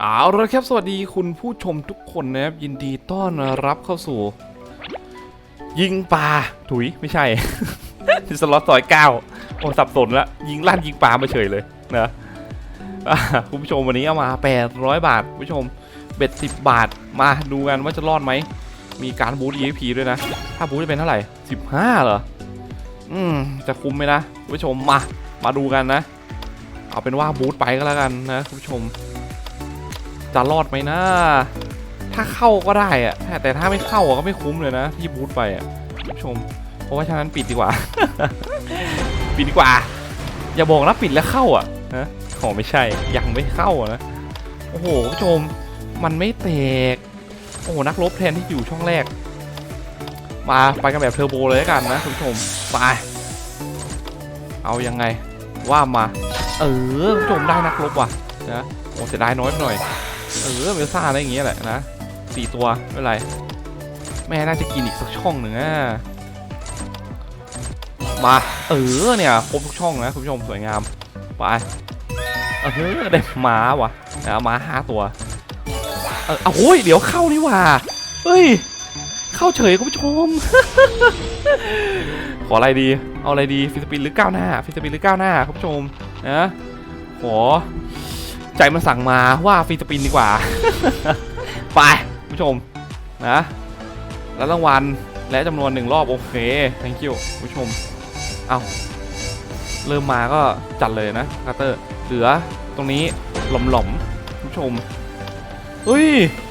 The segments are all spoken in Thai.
เอาละครับสวัสดีคุณผู้ชมทุกคนนะครับ ยินดีต้อนรับเข้าสู่ ยิงปลาถุยไม่ใช่ สล็อตซอยเก้าโอ้สับสนละยิงลั่นยิงปลามาเฉยเลยนะคุณผู้ชมวันนี้เอามา 800 บาทคุณผู้ชมเบ็ด10บาทมาดูกันว่าจะรอดไหม มีการบูท EXP ด้วยนะ ถ้าบูทจะเป็นเท่าไหร่ 15 เหรอ อืม จะคุ้มไหมนะคุณผู้ชมมา มาดูกันนะ เอาเป็นว่าบูทไปก็แล้วกันนะคุณผู้ชม จะรอดไหมนะ ถ้าเข้าก็ได้อะแต่ถ้าไม่เข้าอะก็ไม่คุ้มเลยนะ ที่บูทไปอะชม เพราะว่าฉะนั้นปิดดีกว่า ปิดดีกว่า อย่าบอกนะปิดแล้วเข้าอะนะขอไม่ใช่ ยังไม่เข้านะ โอ้โหผู้ชม มันไม่แตก โอ้โห นักรบแทนที่อยู่ช่องแรก มาไปกันแบบเทอร์โบเลยล้วกันนะคุณผู้ชม ไป เอายังไง ว่ามา เออผู้ชมได้นักรบว่ะนะโอ้เสียดายน้อยไปหน่อย ออเมลซ่าอะไรอย่างเงี้ยแหละนะสี่ตัวไม่เป็นไร แม่น่าจะกินอีกสักช่องหนึ่งอะมาเออเนี่ยครบทุกช่องนะคุณผู้ชมสวยงามไปเออได้ม้าว่ะนะม้าห้าตัวเอออาโอ้ยเดี๋ยวเข้านี่ว่าเฮ้ยเข้าเฉยคุณผู้ชม ขออะไรดี เอาอะไรดีฟิสปินหรือก้าวหน้าฟิสปินหรือก้าวหน้าคุณผู้ชมนะขอ ใจมันสั่งมาว่าฟรีสปินดีกว่า ไปผู้ชมนะ แล้วรางวัลและจำนวนหนึ่งรอบ โอเค thank you ผู้ชม เอาเริ่มมาก็จัดเลยนะคาเตอร์ เหลือตรงนี้หล่อมๆผู้ชมเฮ้ย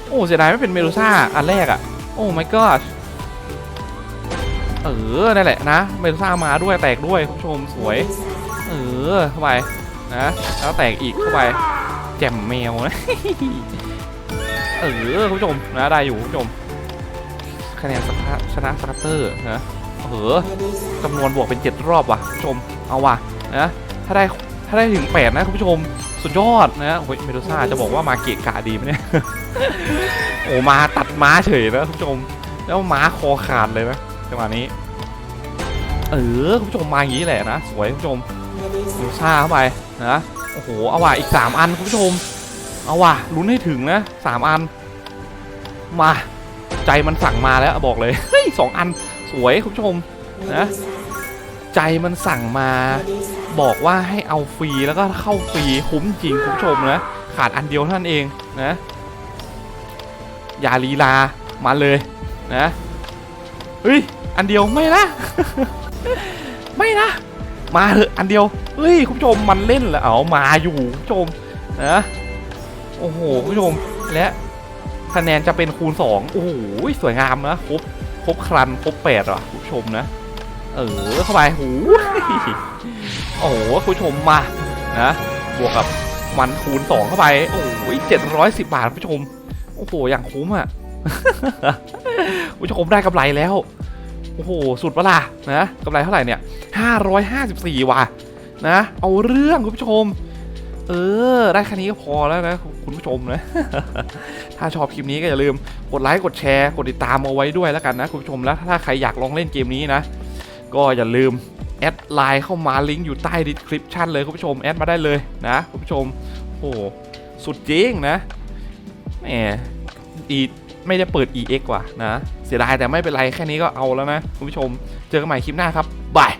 โอ้เสียดายไม่เป็นเมดูซ่าอันแรกอะโอ้ my god เออ นั่นแหละนะ เมดูซ่ามาด้วยแตกด้วยผู้ชมสวย เออ เข้าไปนะ แล้วแตกอีกเข้าไป แจ่มแมวนะ เออคุณผู้ชมนะได้อยู่คุณผู้ชม คะแนนชนะสตาร์เตอร์นะเออจำนวนบวกเป็น 7 รอบว่ะชมเอาว่ะนะถ้าได้ถ้าได้ถึง 8 นะคุณผู้ชมสุดยอดนะโอ้ยเมดูซ่าจะบอกว่ามาเกะกะดีไหมเนี่ยโอ้มาตัดม้าเฉยนะคุณผู้ชม แล้วม้าคอขาดเลยนะจังหวะนี้ เออคุณผู้ชมมาอย่างนี้แหละนะสวยคุณผู้ชมเมดูซ่าเข้าไปนะ อ้โห เอาว่ะอีก 3 อันคุณผู้ชม เอาว่ะลุ้นให้ถึงนะสามอัน มา ใจมันสั่งมาแล้วบอกเลยเฮ้ยสองอันสวยคุณผู้ชมนะ ใจมันสั่งมาบอกว่าให้เอาฟรีแล้วก็เข้าฟรีคุ้มจริงคุณผู้ชมนะ ขาดอันเดียวเท่านั้นเองนะอย่าลีลามาเลยนะเฮ้ยอันเดียวไม่นะ ไม่นะ มาเถอะอันเดียวเฮ้ยคุณผู้ชมมันเล่นแล้วเอามาอยู่คุณผู้ชมนะโอ้โหคุณผู้ชมและคะแนนจะเป็นคูณ 2 โอ้โหสวยงามนะครบครบครันครบแปดอะคุณผู้ชมนะ เออเข้าไปโอ้โหโอ้โหคุณผู้ชมมานะบวกกับมันคูณ 2 เข้าไป โอ้โหเจ็ดร้อยสิบบาทคุณผู้ชม โอ้โหอย่างคุ้มอะคุณผู้ชมได้กำไรแล้ว โอ้โห สุดปะล่ะนะกำไรเท่าไหร่เนี่ย554ว่ะนะ เอาเรื่องคุณผู้ชม เออ ได้แค่นี้ก็พอแล้วนะ คุณผู้ชมนะ ถ้าชอบคลิปนี้ก็อย่าลืมกดไลค์กดแชร์กดติดตามเอาไว้ด้วยแล้วกันนะ คุณผู้ชมแล้วถ้าใครอยากลองเล่นเกมนี้นะ ก็อย่าลืมแอดไลน์เข้ามาลิงก์อยู่ใต้ดีคริปชันเลยคุณผู้ชมแอดมาได้เลยนะคุณผู้ชมโอ้โหสุดจริงนะแหมอี ไม่ได้เปิด EX ว่ะนะ เสียดายแต่ไม่เป็นไรแค่นี้ก็เอาแล้วนะ คุณผู้ชม เจอกันใหม่คลิปหน้าครับบาย